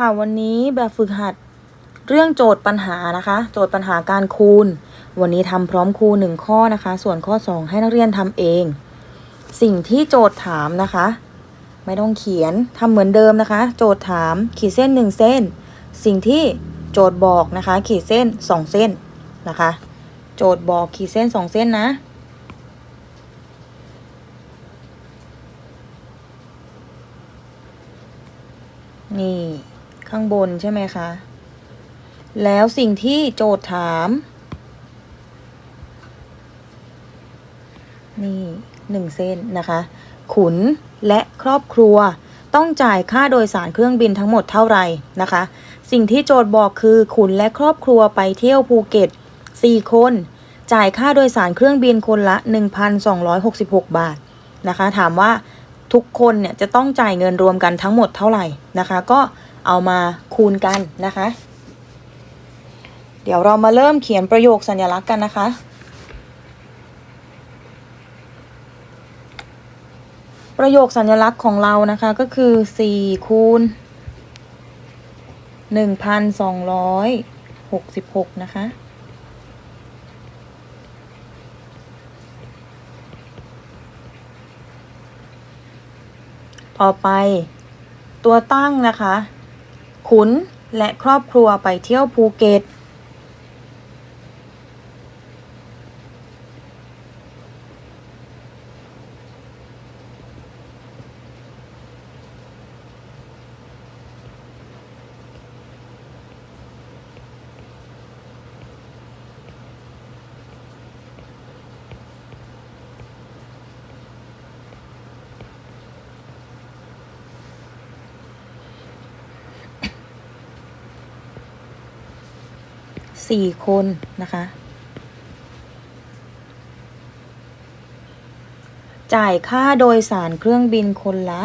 ค่ะวันนี้แบบฝึกหัดเรื่องโจทย์ปัญหานะคะ โจทย์ปัญหาการคูณ วันนี้ทำพร้อมครูหนึ่งข้อนะคะ ส่วนข้อ 2 ให้นักเรียนทำเอง สิ่งที่โจทย์ถามนะคะ ไม่ต้องเขียนทำเหมือนเดิมนะคะ โจทย์ถามขีดเส้น 1 เส้น สิ่งที่โจทย์บอกนะคะ ขีดเส้น 2 เส้นนะคะ โจทย์บอกขีดเส้น 2 เส้นนะนี่ ข้างบนใช่ไหมคะ แล้วสิ่งที่โจทย์ถาม นี่หนึ่งเส้นนะคะ ขุนและครอบครัวต้องจ่ายค่าโดยสารเครื่องบินทั้งหมดเท่าไหร่นะคะ สิ่งที่โจทย์บอกคือขุนและครอบครัวไปเที่ยวภูเก็ต 4 คน จ่ายค่าโดยสารเครื่องบินคนละ 1,266 บาทนะคะ ถามว่าทุกคนเนี่ยจะต้องจ่ายเงินรวมกันทั้งหมดเท่าไหร่นะคะ ก็ เอามาคูณกันนะคะ เดี๋ยวเรามาเริ่มเขียนประโยคสัญลักษณ์กันนะคะ ประโยคสัญลักษณ์ของเรานะคะก็คือ4คูณ1,266 นะคะ ต่อไปตัวตั้งนะคะ ขุนและครอบครัวไปเที่ยวภูเก็ต สี่คนนะคะ จ่ายค่าโดยสารเครื่องบินคนละ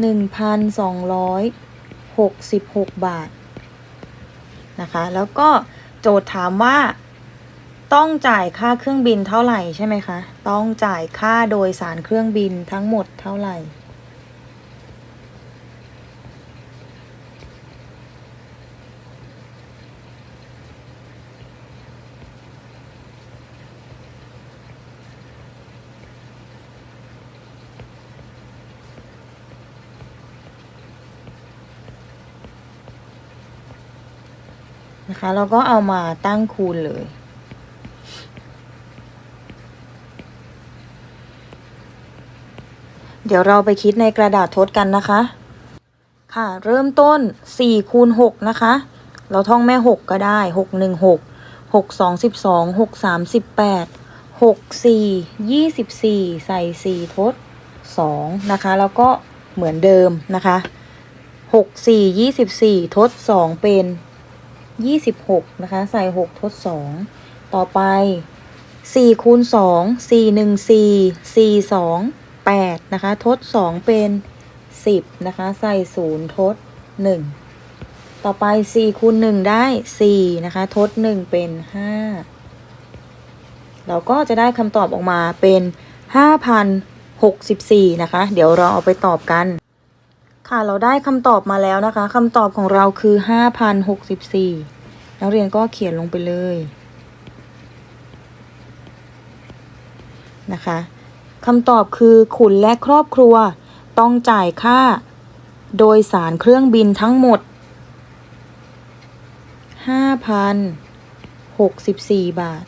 หนึ่งพันสองร้อยหกสิบหกบาทนะคะ แล้วก็โจทย์ถามว่า ต้องจ่ายค่าเครื่องบินเท่าไหร่ใช่ไหมคะ ต้องจ่ายค่าโดยสารเครื่องบินทั้งหมดเท่าไหร่ นะคะ เราก็เอามาตั้งคูณเลย เดี๋ยวเราไปคิดในกระดาษทดกันนะคะ ค่ะ เริ่มต้น4คูณ6นะคะ เราท่องแม่ 6 ก็ได้ 6 1 6 6 2 12 6 3 18 6 4 24 ใส่ 4 ทด 2 นะคะ แล้วก็เหมือนเดิมนะคะ 6 4 24 ทด 2 เป็น ยี่สิบหกนะคะ ใส่หกทดสองต่อไปสี่คูณสองสี่หนึ่งสี่สี่สองแปดนะคะ ทดสองเป็นสิบนะคะ ใส่ศูนย์ทดหนึ่งต่อไปสี่คูณหนึ่งได้สี่นะคะ ทดหนึ่งเป็นห้าเราก็จะได้คำตอบออกมาเป็นห้าพันหกสิบสี่นะคะ เดี๋ยวเราเอาไปตอบกันค่ะ เราได้คำตอบมาแล้วนะคะคำตอบของเราคือ 5,064 นักเรียนก็เขียนลงไปเลยนะคะคำตอบคือขุนและครอบครัวต้องจ่ายค่าโดยสารเครื่องบินทั้งหมด 5,064 บาท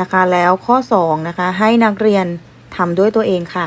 นะคะแล้วข้อ 2 นะคะ ให้นักเรียนทำด้วยตัวเองค่ะ